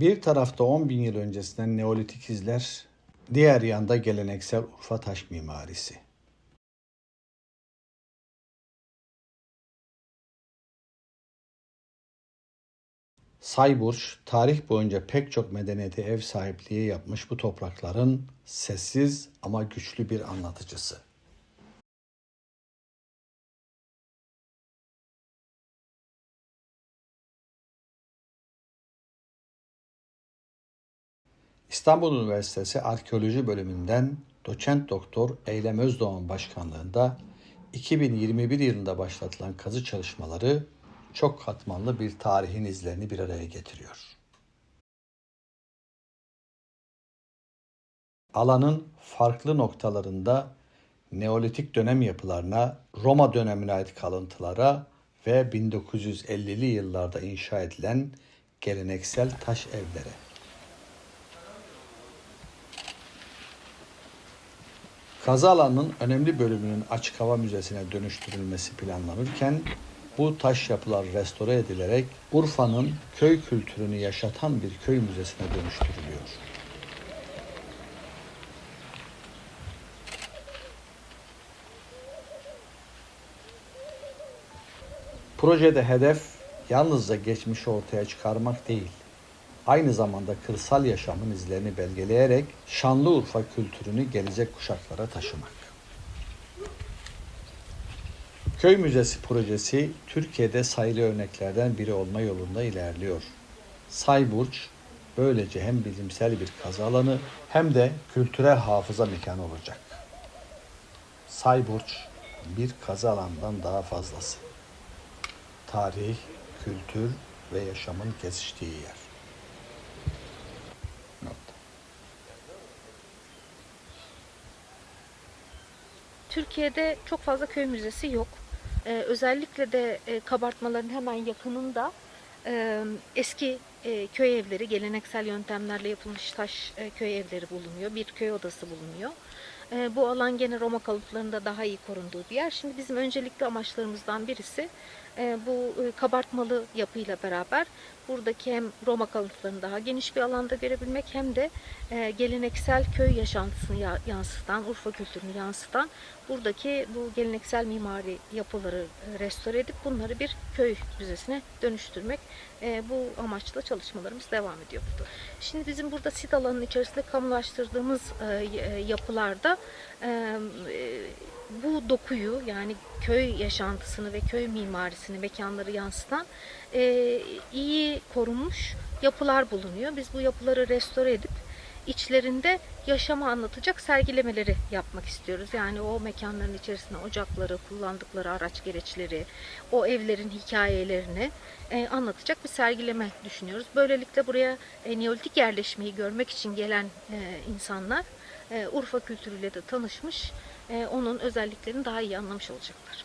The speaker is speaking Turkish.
Bir tarafta 10 bin yıl öncesinden Neolitik izler, diğer yanda geleneksel Urfa taş mimarisi. Sayburç, tarih boyunca pek çok medeniyete ev sahipliği yapmış bu toprakların sessiz ama güçlü bir anlatıcısı. İstanbul Üniversitesi Arkeoloji Bölümünden doçent doktor Eylem Özdoğan başkanlığında 2021 yılında başlatılan kazı çalışmaları çok katmanlı bir tarihin izlerini bir araya getiriyor. Alanın farklı noktalarında Neolitik dönem yapılarına, Roma dönemine ait kalıntılara ve 1950'li yıllarda inşa edilen geleneksel taş evlere Kazı alanının önemli bölümünün açık hava müzesine dönüştürülmesi planlanırken bu taş yapılar restore edilerek Urfa'nın köy kültürünü yaşatan bir köy müzesine dönüştürülüyor. Projede hedef yalnızca geçmişi ortaya çıkarmak değil, aynı zamanda kırsal yaşamın izlerini belgeleyerek Şanlıurfa kültürünü gelecek kuşaklara taşımak. Köy Müzesi projesi Türkiye'de sayılı örneklerden biri olma yolunda ilerliyor. Sayburç böylece hem bilimsel bir kazı alanı hem de kültürel hafıza mekanı olacak. Sayburç bir kazı alanından daha fazlası. Tarih, kültür ve yaşamın kesiştiği yer. Türkiye'de çok fazla köy müzesi yok. Ee, özellikle de e, kabartmaların hemen yakınında e, eski e, köy evleri, geleneksel yöntemlerle yapılmış taş e, köy evleri bulunuyor. Bir köy odası bulunuyor. E, bu alan gene Roma kalıplarında daha iyi korunduğu bir yer. Şimdi bizim öncelikli amaçlarımızdan birisi e, bu e, kabartmalı yapıyla beraber buradaki hem Roma kalıntılarını daha geniş bir alanda görebilmek hem de e, geleneksel köy yaşantısını ya- yansıtan, Urfa kültürünü yansıtan buradaki bu geleneksel mimari yapıları e, restore edip bunları bir köy müzesine dönüştürmek. E, bu amaçla çalışmalarımız devam ediyor burada. Şimdi bizim burada sit alanının içerisinde kamulaştırdığımız e, e, yapılarda e, e, bu dokuyu yani köy yaşantısını ve köy mimarisini mekanları yansıtan e, iyi korunmuş yapılar bulunuyor. Biz bu yapıları restore edip içlerinde yaşamı anlatacak sergilemeleri yapmak istiyoruz. Yani o mekanların içerisinde ocakları, kullandıkları araç gereçleri, o evlerin hikayelerini e, anlatacak bir sergileme düşünüyoruz. Böylelikle buraya e, Neolitik yerleşmeyi görmek için gelen e, insanlar Urfa kültürüyle de tanışmış, onun özelliklerini daha iyi anlamış olacaklar.